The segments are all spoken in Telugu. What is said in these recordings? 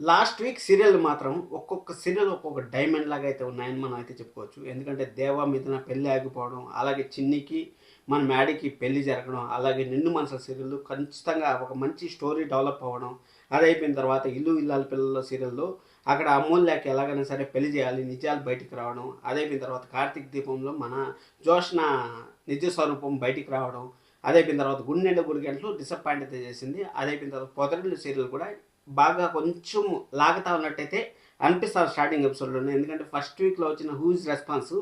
లాస్ట్ వీక్ సీరియల్ మాత్రం ఒక్కొక్క సీరియల్ ఒక్కొక్క డైమండ్ లాగా అయితే ఉన్నాయని మనం అయితే చెప్పుకోవచ్చు. ఎందుకంటే దేవా మీద పెళ్ళి ఆగిపోవడం అలాగే చిన్నికి మన మ్యాడీకి పెళ్ళి జరగడం అలాగే నిండు మనసుల సీరియల్ ఖచ్చితంగా ఒక మంచి స్టోరీ డెవలప్ అవ్వడం అది అయిపోయిన తర్వాత ఇల్లు ఇల్లాల పిల్లల సీరియల్లో అక్కడ అమూల్యకి ఎలాగైనా సరే పెళ్ళి చేయాలి నిజాలు బయటికి రావడం అదైపోయిన తర్వాత కార్తీక్ దీపంలో మన జోష్న నిజ స్వరూపం బయటికి రావడం అదైపోయిన అయిపోయిన తర్వాత గుండెండ గుడి గంటలు డిసప్పాయింట్ అయితే చేసింది అదైపోయిన తర్వాత పొదరిల్లు సీరియల్ కూడా బాగా కొంచెం లాగుతా ఉన్నట్టయితే అనిపిస్తారు స్టార్టింగ్ ఎపిసోడ్లోనే ఎందుకంటే ఫస్ట్ వీక్లో వచ్చిన huge response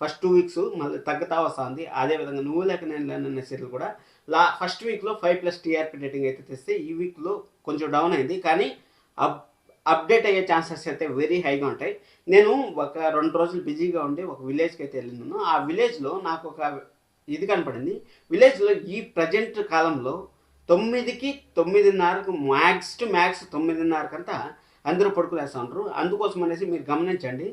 first two weeks మళ్ళీ తగ్గుతా వస్తుంది. అదేవిధంగా నువ్వు లేక నేను లేనన్న సీరియల్ కూడా లా ఫస్ట్ వీక్లో ఫైవ్ ప్లస్ టీఆర్పీ రేటింగ్ అయితే తెస్తే ఈ వీక్లో కొంచెం డౌన్ అయింది. కానీ అప్ అప్డేట్ అయ్యే ఛాన్సెస్ అయితే వెరీ హైగా ఉంటాయి. నేను ఒక రెండు రోజులు బిజీగా ఉండి ఒక విలేజ్కి అయితే వెళ్ళినాను ఆ విలేజ్లో నాకు ఒక ఇది కనపడింది. విలేజ్లో ఈ ప్రజెంట్ కాలంలో తొమ్మిదికి తొమ్మిదిన్నరకు మ్యాక్స్ టు మ్యాక్స్ తొమ్మిదిన్నరకంతా అందరూ పడుకునేస్తూ ఉంటారు. అందుకోసం అనేసి మీరు గమనించండి.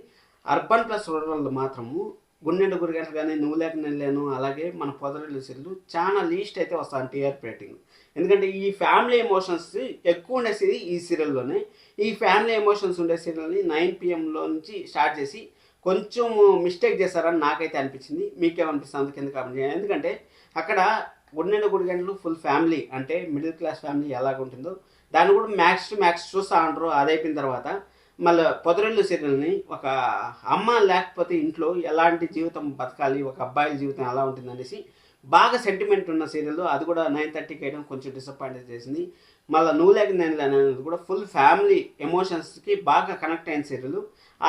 అర్బన్ ప్లస్ రూరల్ మాత్రము గుండెండు గురిగంటలు కానీ నువ్వు లేక నేను అలాగే మన పొదరిల్లు సీరియల్ చాలా లీస్ట్ అయితే వస్తాను టీఆర్పీ రేటింగ్ ఎందుకంటే ఈ ఫ్యామిలీ ఎమోషన్స్ ఎక్కువ ఉండేసేది ఈ సీరియల్లోనే ఈ ఫ్యామిలీ ఎమోషన్స్ ఉండే సీరియల్ని నైన్ పిఎంలో నుంచి స్టార్ట్ చేసి కొంచెం మిస్టేక్ చేశారని నాకైతే అనిపించింది. మీకేమనిపిస్తుంది? కింద కామెంట్ ఎందుకంటే అక్కడ గుండెండు గుడి గంటలు ఫుల్ ఫ్యామిలీ అంటే మిడిల్ క్లాస్ ఫ్యామిలీ ఎలాగ ఉంటుందో దాన్ని కూడా మ్యాక్స్ టు మ్యాక్స్ చూస్తూ ఉంటారు అది అయిపోయిన తర్వాత మళ్ళీ పొదరెళ్ళు సీరియల్ని ఒక అమ్మ లేకపోతే ఇంట్లో ఎలాంటి జీవితం బతకాలి ఒక అబ్బాయిల జీవితం ఎలా ఉంటుంది అనేసి బాగా సెంటిమెంట్ ఉన్న సీరియల్ అది కూడా నైన్ థర్టీకి వేయడం కొంచెం డిసప్పాయింట్ చేసింది. మళ్ళీ నువ్వు లేక నేను అనేది కూడా ఫుల్ ఫ్యామిలీ ఎమోషన్స్కి బాగా కనెక్ట్ అయిన సీరియల్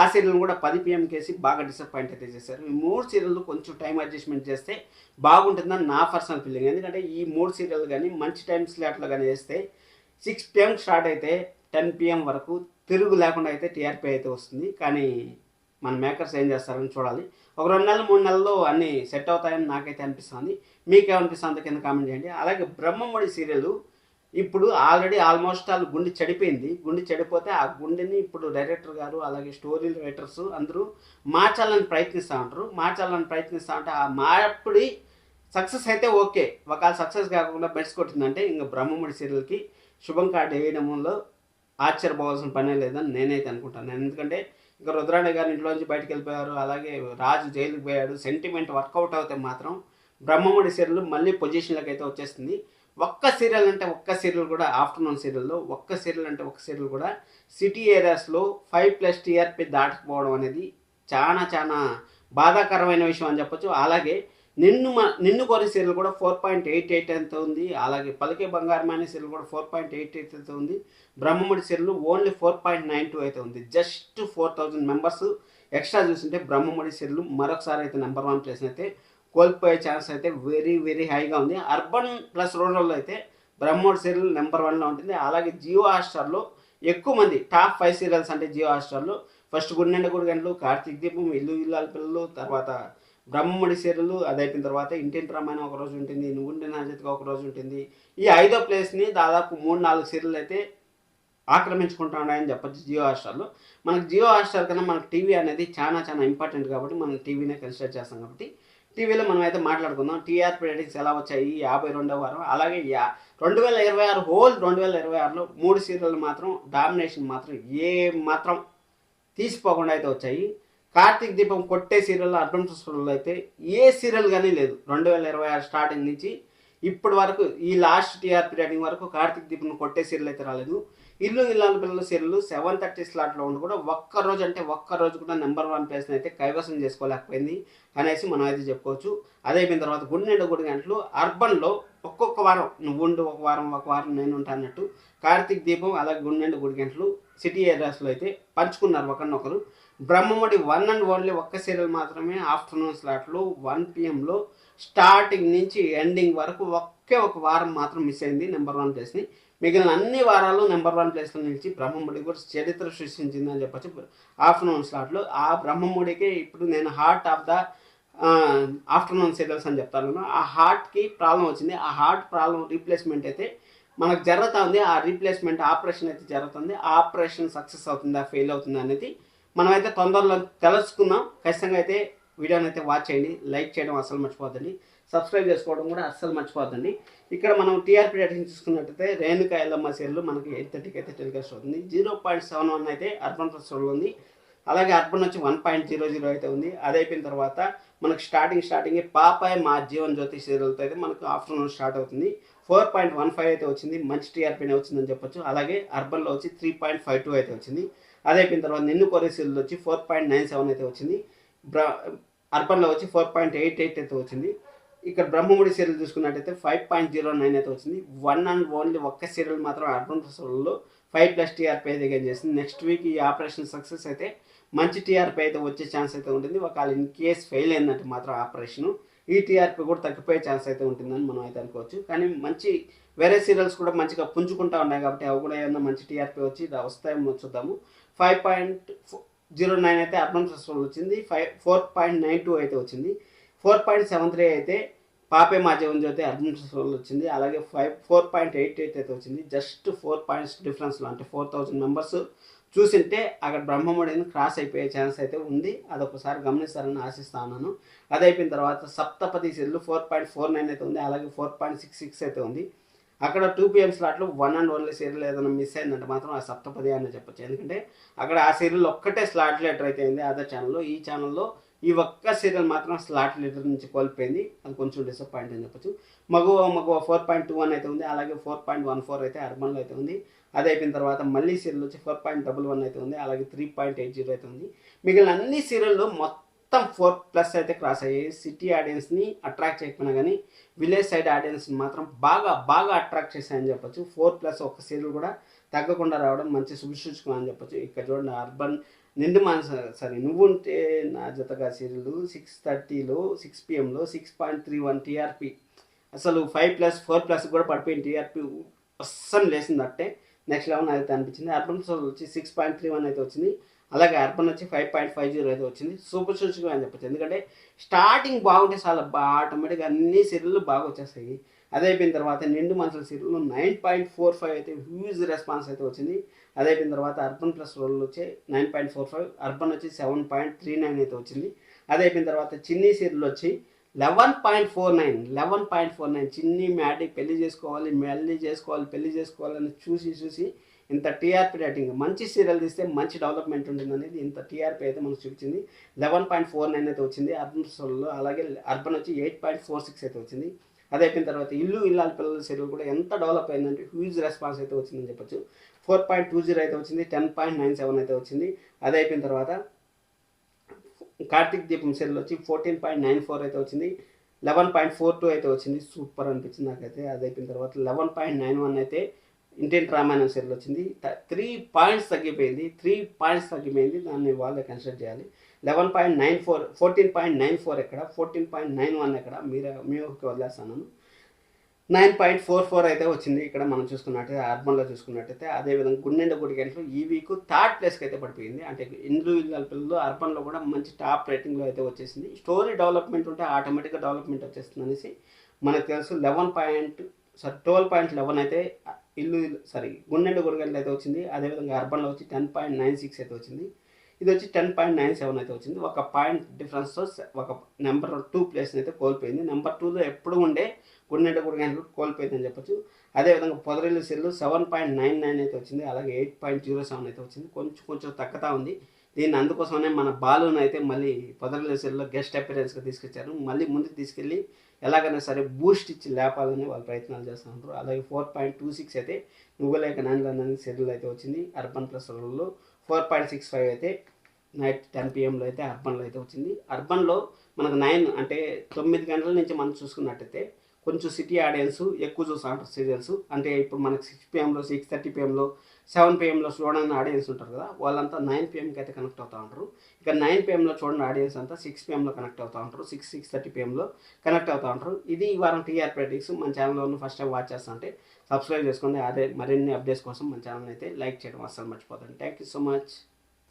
ఆ సీరియల్ కూడా పది పిఎం కేసి బాగా డిసప్పాయింట్ అయితే చేశారు. ఈ మూడు సీరియల్ కొంచెం టైం అడ్జస్ట్మెంట్ చేస్తే బాగుంటుందని నా పర్సనల్ ఫీలింగ్ ఎందుకంటే ఈ మూడు సీరియల్ కానీ మంచి టైం స్లాట్లో కానీ వేస్తే సిక్స్ పిఎం స్టార్ట్ అయితే టెన్ పిఎం వరకు తిరుగు లేకుండా అయితే టీఆర్పీ అయితే వస్తుంది. కానీ మన మేకర్స్ ఏం చేస్తారని చూడాలి. ఒక రెండు నెలలు మూడు నెలల్లో అన్నీ సెట్ అవుతాయని నాకైతే అనిపిస్తుంది. మీకేమనిపిస్తుంది? కింద కామెంట్ చేయండి. అలాగే బ్రహ్మముడి సీరియల్ ఇప్పుడు ఆల్రెడీ ఆల్మోస్ట్ ఆల్ గుండె చెడిపోయింది. గుండె చెడిపోతే ఆ గుండెని ఇప్పుడు డైరెక్టర్ గారు అలాగే స్టోరీ రైటర్స్ అందరూ మార్చాలని ప్రయత్నిస్తూ ఉంటారు మార్చాలని ప్రయత్నిస్తూ ఉంటే ఆ మార్పిడి సక్సెస్ అయితే ఓకే. ఒకవేళ సక్సెస్ కాకుండా బెడ్స్ కొట్టిందంటే ఇంకా బ్రహ్మముడి సీరియల్కి శుభం కార్డు వేయడంలో ఆశ్చర్యపోవాల్సిన పనే లేదని నేనైతే అనుకుంటాను. ఎందుకంటే ఇంకా రుద్రాణి గారి ఇంట్లోంచి బయటకు వెళ్ళిపోయారు. అలాగే రాజు జైలుకి పోయాడు. సెంటిమెంట్ వర్కౌట్ అవుతే మాత్రం బ్రహ్మముడి సీరియల్ మళ్ళీ పొజిషన్లకు అయితే వచ్చేస్తుంది ఒక్క సీరియల్ అంటే ఒక్క సీరియల్ కూడా ఆఫ్టర్నూన్ సీరియల్లో ఒక్క సీరియల్ అంటే ఒక్క సీరియల్ కూడా సిటీ ఏరియాస్లో ఫైవ్ ప్లస్ టీఆర్పీ దాటకపోవడం అనేది చాలా చాలా బాధాకరమైన విషయం అని చెప్పొచ్చు. అలాగే నిన్ను మ నిన్ను కోరి సీరియల్ కూడా ఫోర్ పాయింట్ ఎయిట్ ఎయిట్ ఎంత ఉంది. అలాగే పలికే బంగారం అనే సీరియల్ కూడా ఫోర్ పాయింట్ ఎయిట్ ఎయిట్ ఎంత ఉంది. Brahmamudi serial only four point nine two అయితే ఉంది. Just four thousand members extra చూస్తుంటే బ్రహ్మముడి సీరియల్ మరొకసారి అయితే నెంబర్ వన్ ప్లేస్ అయితే కోల్పోయే ఛాన్స్ అయితే వెరీ వెరీ హైగా ఉంది. అర్బన్ ప్లస్ రూరల్లో అయితే బ్రహ్మోడ్ సీరియల్ నెంబర్ వన్లో ఉంటుంది. అలాగే జియో హాస్టార్లో ఎక్కువ మంది టాప్ ఫైవ్ సీరియల్స్ అంటే జియో హాట్స్టార్లో ఫస్ట్ గుండెండ గుడి గంటలు కార్తీక్ దీపం ఇల్లు ఇల్లాల పిల్లలు తర్వాత బ్రహ్మడి సీరియల్ అది అయిపోయిన తర్వాత ఇంటింటి రామాయణం ఒక రోజు ఉంటుంది నువ్వుంటే నాజతిగా ఒక రోజు ఉంటుంది. ఈ ఐదో ప్లేస్ని దాదాపు మూడు నాలుగు సీరియల్ అయితే ఆక్రమించుకుంటున్నాయని చెప్పొచ్చు జియో హాట్స్టార్లో. మనకు జియో హాస్టార్ కన్నా మనకు టీవీ అనేది చాలా చాలా ఇంపార్టెంట్ కాబట్టి మనం టీవీనే కన్సిడర్ చేస్తాం కాబట్టి టీవీలో మనం అయితే మాట్లాడుకుందాం. టీఆర్పీ రేటింగ్స్ ఎలా వచ్చాయి? యాభై రెండవ వారం అలాగే యా రెండు వేల ఇరవై ఆరు హోల్ రెండు వేల ఇరవై ఆరులో మూడు సీరియల్ మాత్రం డామినేషన్ మాత్రం ఏ మాత్రం తీసిపోకుండా అయితే వచ్చాయి. కార్తీక్ దీపం కొట్టే సీరియల్ అర్బన్ ఫెస్టివల్లో అయితే ఏ సీరియల్ కానీ లేదు. రెండు వేల ఇరవై ఆరు స్టార్టింగ్ నుంచి ఇప్పటి వరకు ఈ లాస్ట్ టీఆర్పీ రేటింగ్ వరకు కార్తీక్ దీపం కొట్టే సీరియల్ అయితే రాలేదు. ఇల్లు ఇల్లాల పిల్లల సీరియల్ సెవెన్ థర్టీ స్లాట్లో ఉండి కూడా ఒక్క రోజు అంటే ఒక్క రోజు కూడా నెంబర్ వన్ ప్లేస్ని అయితే కైవసం చేసుకోలేకపోయింది అనేసి మనం అయితే చెప్పుకోవచ్చు. అదే అయిపోయిన తర్వాత గుండెండు గుడి గంటలు అర్బన్లో ఒక్కొక్క వారం నువ్వు ఉండు ఒక వారం ఒక వారం నేను ఉంటా అన్నట్టు కార్తీక్ దీపం అలాగే గుండెండు గుడి గంటలు సిటీ ఏరియాస్లో అయితే పంచుకున్నారు ఒకరినొకరు. బ్రహ్మముడి వన్ అండ్ ఓన్లీ ఒక్క సీరియల్ మాత్రమే ఆఫ్టర్నూన్ స్లాట్లో వన్ పిఎంలో స్టార్టింగ్ నుంచి ఎండింగ్ వరకు ఒకే ఒక వారం మాత్రం మిస్ అయింది నెంబర్ వన్ ప్లేస్ని. మిగిలిన అన్ని వారాలు నెంబర్ వన్ ప్లేస్లో నిలిచి బ్రహ్మముడి కూడా చరిత్ర సృష్టించిందని చెప్పచ్చు. ఆఫ్టర్నూన్ స్లాట్లో ఆ బ్రహ్మముడికి ఇప్పుడు నేను heart of the afternoon serials అని చెప్తాను ఆ హార్ట్కి ప్రాబ్లం వచ్చింది. ఆ హార్ట్ ప్రాబ్లం రీప్లేస్మెంట్ అయితే మనకు జరుగుతూ ఉంది ఆ రీప్లేస్మెంట్ ఆపరేషన్ అయితే జరుగుతుంది. ఆ ఆపరేషన్ సక్సెస్ అవుతుందా ఫెయిల్ అవుతుందా అనేది మనమైతే తొందరలో తెలుసుకుందాం. ఖచ్చితంగా అయితే వీడియోని అయితే వాచ్ చేయండి. లైక్ చేయడం అసలు మర్చిపోద్దండి సబ్స్క్రైబ్ చేసుకోవడం కూడా అస్సలు మర్చిపోద్దండి ఇక్కడ మనం టీఆర్పీ రేటింగ్ చూసుకున్నట్టయితే రేణుకా ఎల్లమ్మ సీరియల్ మనకి ఎయిట్ థర్టీకి అయితే టెలికాస్ట్ అవుతుంది. జీరో పాయింట్ సెవెన్ వన్ అయితే అర్బన్ ప్లస్ ఉంది. అలాగే అర్బన్ వచ్చి వన్ పాయింట్ జీరో జీరో అయితే ఉంది. అది అయిపోయిన తర్వాత మనకు స్టార్టింగ్ స్టార్టింగ్ పాపాయ మా జీవన్ జ్యోతి సీరియల్తో అయితే మనకు ఆఫ్టర్నూన్ స్టార్ట్ అవుతుంది. ఫోర్ పాయింట్ వన్ ఫైవ్ అయితే వచ్చింది. మంచి టీఆర్పీనే వచ్చిందని చెప్పొచ్చు. అలాగే అర్బన్లో వచ్చి త్రీ పాయింట్ ఫైవ్ టూ అయితే వచ్చింది. అది అయిపోయిన తర్వాత నిన్ను కొరే సీరియల్ వచ్చి ఫోర్ పాయింట్ నైన్ సెవెన్ అయితే వచ్చింది. అర్బన్లో వచ్చి ఫోర్ పాయింట్ ఎయిట్ ఎయిట్ అయితే వచ్చింది. ఇక్కడ బ్రహ్మముడి సీరియల్ చూసుకున్నట్టయితే ఫైవ్ పాయింట్ జీరో నైన్ అయితే వచ్చింది. వన్ అండ్ ఓన్లీ ఒక్క సీరియల్ మాత్రం అర్బన్ సోల్లో ఫైవ్ ప్లస్ టీఆర్పీ అయితే గెయిన్ చేసింది. నెక్స్ట్ వీక్ ఈ ఆపరేషన్ సక్సెస్ అయితే మంచి టీఆర్పీ అయితే వచ్చే ఛాన్స్ అయితే ఉంటుంది. ఒకవేళ ఇన్ కేస్ ఫెయిల్ అయిందంటే మాత్రం ఆపరేషన్. ఈ టీఆర్పీ కూడా తగ్గిపోయే ఛాన్స్ అయితే ఉంటుందని మనం అయితే అనుకోవచ్చు. కానీ మంచి వేరే సీరియల్స్ కూడా మంచిగా పుంజుకుంటా ఉన్నాయి కాబట్టి అవి కూడా ఏమన్నా మంచి టీఆర్పీ వచ్చి వస్తాయేమో చూద్దాము. ఫైవ్ పాయింట్ జీరో నైన్ అయితే అర్బన్ ఫెస్టివల్ వచ్చింది. Five four point nine two అయితే వచ్చింది. ఫోర్ పాయింట్ సెవెన్ త్రీ అయితే పాపే మా జీవన్ జ్యోతి అర్బన్ ఫెస్టివల్ వచ్చింది. అలాగే five four point eight eight అయితే వచ్చింది. జస్ట్ ఫోర్ పాయింట్స్ డిఫరెన్స్లో అంటే ఫోర్ థౌజండ్ మెంబర్స్ చూసింటే అక్కడ బ్రహ్మముడిని క్రాస్ అయిపోయే ఛాన్స్ అయితే ఉంది. అదొకసారి గమనిస్తారని ఆశిస్తున్నాను అది అయిపోయిన తర్వాత సప్తపది సెల్లు ఫోర్ పాయింట్ ఫోర్ నైన్ అయితే ఉంది. అలాగే ఫోర్ పాయింట్ సిక్స్ సిక్స్ అయితే ఉంది. అక్కడ టూ పిఎం స్లాట్లో వన్ అండ్ ఓన్లీ సీరియల్ ఏదైనా మిస్ అయిందంటే మాత్రం ఆ సప్తపది అని చెప్పొచ్చు. ఎందుకంటే అక్కడ ఆ సీరియల్ ఒక్కటే స్లాట్ లెటర్ అయితే అయింది అదే ఛానల్లో ఈ ఛానల్లో ఈ ఒక్క సీరియల్ మాత్రం స్లాట్ లీటర్ నుంచి కోల్పోయింది. అది కొంచెం డిసప్పాయింట్ అని చెప్పొచ్చు. Maguva Maguva four point two one అయితే ఉంది. అలాగే ఫోర్ పాయింట్ వన్ ఫోర్ అయితే అర్బన్లో అయితే ఉంది. అది అయిపోయిన తర్వాత మళ్ళీ సీరియల్ వచ్చి ఫోర్ పాయింట్ డబుల్ వన్ అయితే ఉంది. అలాగే త్రీ పాయింట్ ఎయిట్ జీరో అయితే ఉంది. మిగిలిన అన్ని సీరియల్లో మొత్తం మొత్తం ఫోర్ ప్లస్ అయితే క్రాస్ అయ్యాయి. సిటీ ఆడియన్స్ని అట్రాక్ట్ చేయకపోయినా కానీ విలేజ్ సైడ్ ఆడియన్స్ని మాత్రం బాగా బాగా అట్రాక్ట్ చేశాయని చెప్పొచ్చు. ఫోర్ ప్లస్ ఒక సీరియల్ కూడా తగ్గకుండా రావడం మంచి శుభసూచకం అని చెప్పొచ్చు. ఇక్కడ చూడండి అర్బన్ నిండు మనస sorry Nuvvunte Naa Jathaga serial six థర్టీలో six పిఎంలో six point three one TRP. అసలు ఫైవ్ ప్లస్ ఫోర్ ప్లస్ కూడా పడిపోయింది. టీఆర్పీ అస్సలు లేసింది అట్టే. నెక్స్ట్ లెవెన్ అయితే అనిపించింది. అర్బన్ సోల్ వచ్చి సిక్స్ పాయింట్ త్రీ వన్ అయితే వచ్చింది. అలాగే అర్బన్ వచ్చి ఫైవ్ పాయింట్ ఫైవ్ జీరో అయితే వచ్చింది. సూపర్ సూచిగా అని చెప్పచ్చు. ఎందుకంటే స్టార్టింగ్ బాగుంటే చాలా బాగా ఆటోమేటిక్గా అన్ని సీరియల్ బాగా వచ్చేస్తాయి. అదే అయిపోయిన తర్వాత నిండు మనుషుల serial nine point four five అయితే హ్యూజ్ రెస్పాన్స్ అయితే వచ్చింది. అదే అయిపోయిన తర్వాత అర్బన్ ప్లస్ రోల్ వచ్చి nine point four five urban వచ్చి సెవెన్ పాయింట్ త్రీ నైన్ అయితే వచ్చింది. అదే అయిపోయిన తర్వాత చిన్ని సీరియల్ వచ్చి eleven point four nine eleven point four nine Chinni Maddy పెళ్ళి చేసుకోవాలి మళ్ళీ చేసుకోవాలి పెళ్ళి చేసుకోవాలని చూసి చూసి ఇంత టీఆర్పీ రేటింగ్ మంచి సీరియల్ తీస్తే మంచి డెవలప్మెంట్ ఉంటుంది అనేది ఇంత టీఆర్పీ అయితే మనకు చూపించింది. లెవెన్ పాయింట్ ఫోర్ నైన్ అయితే వచ్చింది అర్బన్ సోల్లో అలాగే అర్బన్ వచ్చి ఎయిట్ పాయింట్ ఫోర్ సిక్స్ అయితే వచ్చింది. అది అయిపోయిన తర్వాత ఇల్లు ఇల్లాల పిల్లల సీరియల్ కూడా ఎంత డెవలప్ అయిందంటే హ్యూజ్ రెస్పాన్స్ అయితే వచ్చిందని చెప్పొచ్చు. ఫోర్ పాయింట్ టూ జీరో అయితే వచ్చింది టెన్ పాయింట్ నైన్ సెవెన్ అయితే వచ్చింది. అది అయిపోయిన తర్వాత కార్తీక్ దీపం సెల్ వచ్చి ఫోర్టీన్ పాయింట్ నైన్ ఫోర్ అయితే వచ్చింది. లెవెన్ పాయింట్ ఫోర్ టూ అయితే వచ్చింది. సూపర్ అనిపించింది నాకైతే. అది అయిపోయిన తర్వాత లెవెన్ పాయింట్ నైన్ వన్ అయితే ఇండియన్ రామాయణం సెల్ వచ్చింది. త్రీ పాయింట్స్ తగ్గిపోయింది. త్రీ పాయింట్స్ తగ్గిపోయింది. దాన్ని వాళ్ళే కన్సిడర్ చేయాలి. Eleven point nine four fourteen point nine four ఎక్కడ? ఫోర్టీన్ పాయింట్ నైన్ వన్ ఎక్కడ? మీరు మీ వదిలేస్తాను. నైన్ పాయింట్ ఫోర్ ఫోర్ అయితే వచ్చింది. ఇక్కడ మనం చూసుకున్నట్టయితే అర్బన్లో చూసుకున్నట్టయితే అదేవిధంగా గుండెండ గుడి గంటలు ఈ వీక్ థర్డ్ ప్లేస్కి అయితే పడిపోయింది. అంటే ఇండివిజువల్ పిల్లలు అర్బన్లో కూడా మంచి టాప్ రేటింగ్లో అయితే వచ్చేసింది. స్టోరీ డెవలప్మెంట్ ఉంటే ఆటోమేటిక్గా డెవలప్మెంట్ వచ్చేస్తుంది అనేసి మనకు తెలుసు. Eleven point sorry twelve point eleven అయితే ఇల్లు సారీ గుండెండ గుడి గంటలు అయితే వచ్చింది. అదేవిధంగా అర్బన్లో వచ్చి టెన్ పాయింట్ నైన్ సిక్స్ అయితే వచ్చింది. ఇది వచ్చి టెన్ పాయింట్ నైన్ సెవెన్ అయితే వచ్చింది. ఒక పాయింట్ డిఫరెన్స్తో ఒక నెంబర్ టూ ప్లేస్ని అయితే కోల్పోయింది. నెంబర్ టూలో ఎప్పుడు ఉండే గుండెంట గుడి గంటలు అని చెప్పొచ్చు. అదేవిధంగా పొదరిల్లు సెల్లు సెవెన్ పాయింట్ నైన్ నైన్ అయితే వచ్చింది. అలాగే ఎయిట్ పాయింట్ జీరో సెవెన్ అయితే వచ్చింది. కొంచెం కొంచెం తక్కుతా ఉంది. దీన్ని అందుకోసమనే మన బాలుని అయితే మళ్ళీ పొదరిల్లు సెల్లో గెస్ట్ అపిరెన్స్గా తీసుకొచ్చారు. మళ్ళీ ముందుకు తీసుకెళ్ళి ఎలాగైనా సరే బూస్ట్ ఇచ్చి లేపాలని వాళ్ళు ప్రయత్నాలు చేస్తున్నారు. అలాగే ఫోర్ పాయింట్ టూ సిక్స్ అయితే నువ్వులేక అనేది సెల్లు అయితే వచ్చింది. అర్బన్ ప్లస్ రోల్లో ఫోర్ పాయింట్ సిక్స్ ఫైవ్ అయితే నైట్ టెన్ పిఎంలో అయితే అర్బన్లో అయితే వచ్చింది. అర్బన్లో మనకు నైన్ అంటే తొమ్మిది గంటల నుంచి మనం చూసుకున్నట్టయితే కొంచెం సిటీ ఆడియన్స్ ఎక్కువ చూస్తూ సీరియల్స్ అంటే ఇప్పుడు మనకి సిక్స్ పిఎంలో సిక్స్ థర్టీ పిఎంలో సెవెన్ పిఎంలో చూడని ఆడియన్స్ ఉంటారు కదా వాళ్ళంతా నైన్ పిఎంకి అయితే కనెక్ట్ అవుతూ ఉంటారు. ఇక నైన్ పిఎంలో చూడండి ఆడియన్స్ అంతా సిక్స్ పిఎంలో కనెక్ట్ అవుతూ ఉంటారు. సిక్స్ సిక్స్ థర్టీ పిఎంలో కనెక్ట్ అవుతూ ఉంటారు. ఇది ఈ వారం టీఆర్ ప్రేటిక్స్ మన ఛానల్లో ఉన్న ఫస్ట్ టైం వాచ్ చేస్తుంటే సబ్స్క్రైబ్ చేసుకోండి అదే మరిన్ని అప్డేట్స్ కోసం మన ఛానల్ అయితే లైక్ చేయడం అస్సలు మర్చిపోతాను థ్యాంక్ యూ సో మచ్.